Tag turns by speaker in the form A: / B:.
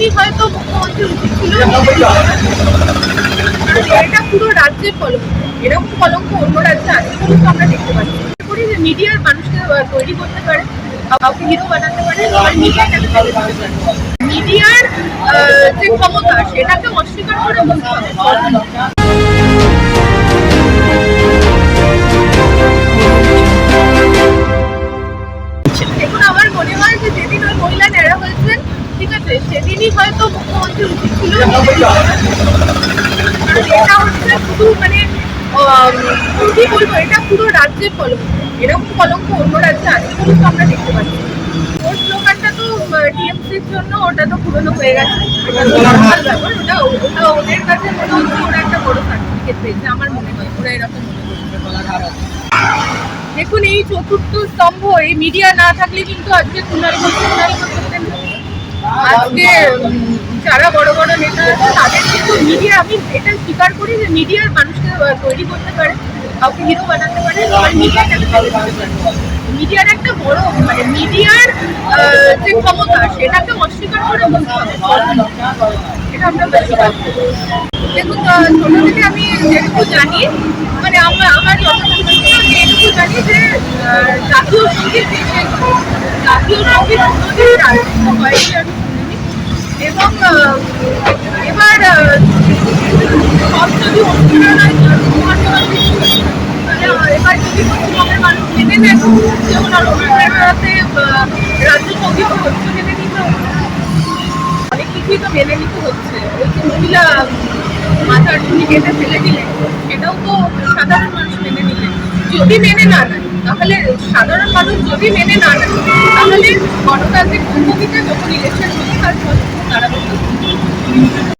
A: সেদিনই হয়তো মুখ্যমন্ত্রী উচিত ছিল। এটা পুরো রাজ্যের কলঙ্ক। এরকম কলঙ্ক অন্য রাজ্যে আছে বলে আমরা দেখতে পাচ্ছি। করি যে মিডিয়ার মানুষকে তৈরি করতে পারে কাউকে হিরো বানাতে পারে করতে পারে মিডিয়ার যে ক্ষমতা সেটাকে অস্বীকার করে বলতে হবে সেদিনই হয়তো মুখ্যমন্ত্রী উচিত ছিল এটা হচ্ছে শুধু মানে কি বলব এটা পুরো রাজ্যের কলঙ্ক। এরকম কলঙ্ক অন্য রাজ্যে আছে বলে তো আমরা দেখতে পাচ্ছি। ওর স্লোগানটা তো টিএমসির জন্য ওটা তো পুরনো হয়ে গেছে। ওটা ব্যাপার ওটা ওটা ওদের কাছে মনে হচ্ছে ওরা একটা বড় সার্টিফিকেট পেয়েছে আমার মনে হয় ওরা এরকম দেখুন এই চতুর্থ স্তম্ভ এই মিডিয়া না থাকলে কিন্তু আজকে কুণাল ঘোষ কুণাল ঘোষ। আজকে যারা বড় বড় নেতা আছে, তাদের কিন্তু মিডিয়া আমি এটা স্বীকার করি যে মিডিয়ার মানুষকে তৈরি করতে পারে, কাউকে হিরো বানাতে পারে আর মিডিয়াটাকে তৈরি করতে পারে। মিডিয়ার একটা বড় মানে মিডিয়ার যে ক্ষমতা, সেটাকে অস্বীকার করে বলতে হবে। এটা আমরা পাচ্ছি দেখুন ছোট থেকে আমি যেটুকু জানি মানে আমার আমার যতটুকু জানি যে জাতীয় সংগীত জাতীয় সংগীত হয়নি এবং এবার সব যদি তাহলে এবার যদি পশ্চিমবঙ্গের মানুষ মেনে নেন যে ওনার অনুপ্রেরণাতে রাজ্য সংগীত হচ্ছে মেনে নিতে অনেক কিছুই তো মেনে নিতে হচ্ছে। ওই যে মহিলা কেটে ফেলে দিলেন, এটাও তো সাধারণ মানুষ মেনে নিলেন। যদি মেনে না তাহলে সাধারণ মানুষ যদি মেনে না নেন তাহলে গণতান্ত্রিক পদ্ধতিতে যখন ইলেকশন হবে তার ফল বলতে